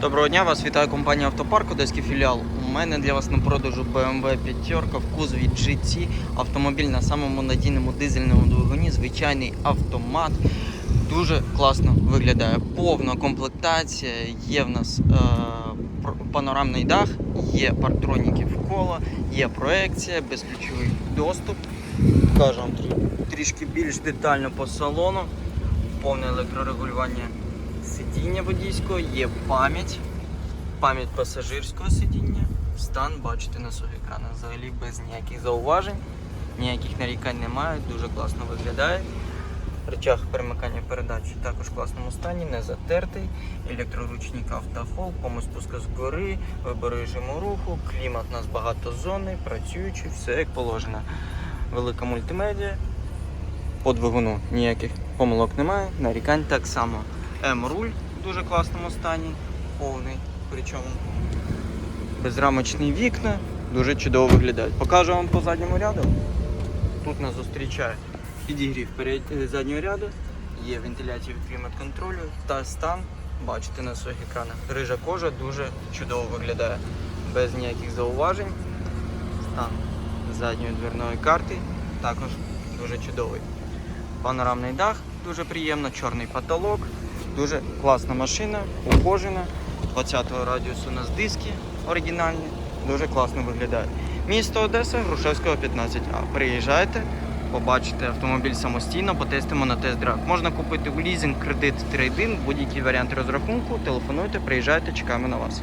Доброго дня, вас вітає компанія Автопарк, Одеський філіал. У мене для вас на продажу BMW 5 в кузові GT, автомобіль на самому надійному дизельному двигуні, звичайний автомат. Дуже класно виглядає. Повна комплектація, є в нас е, панорамний дах, є парктроніки в коло, є проекція, безключовий доступ. Покажу вам трішки більш детально по салону. Повне електрорегулювання сидіння водійського, є пам'ять, пам'ять пасажирського сидіння. Стан бачите на своїх екранах взагалі без ніяких зауважень, ніяких нарікань немає, дуже класно виглядає. Рычаг перемикання передач також в класному стані, не затертий, електроручник автофол, помощь спуску з гори, вибор режиму руху, клімат у нас багатозонний, працюючий, все як положено. Велика мультимедіа, по двигуну ніяких помилок немає, нарікань так само. М-руль в дуже класному стані, повний, причому безрамочні вікна, дуже чудово виглядають. Покажу вам по задньому ряду. Тут нас зустрічає підігрів е, заднього ряду, є вентиляція від клімат-контролю та стан. Бачите на своїх екранах. Рижа кожа дуже чудово виглядає, без ніяких зауважень. Стан задньої дверної карти також дуже чудовий. Панорамний дах дуже приємно, чорний потолок. Дуже класна машина, ухожена. 20-го радіусу у нас диски оригінальні, дуже класно виглядає. Місто Одеса, Грушевського 15А. Приїжджайте, побачите автомобіль самостійно, потестимо на тест-драйв. Можна купити у лізинг, кредит, трейдинг, будь-який варіант розрахунку. Телефонуйте, приїжджайте, чекаємо на вас.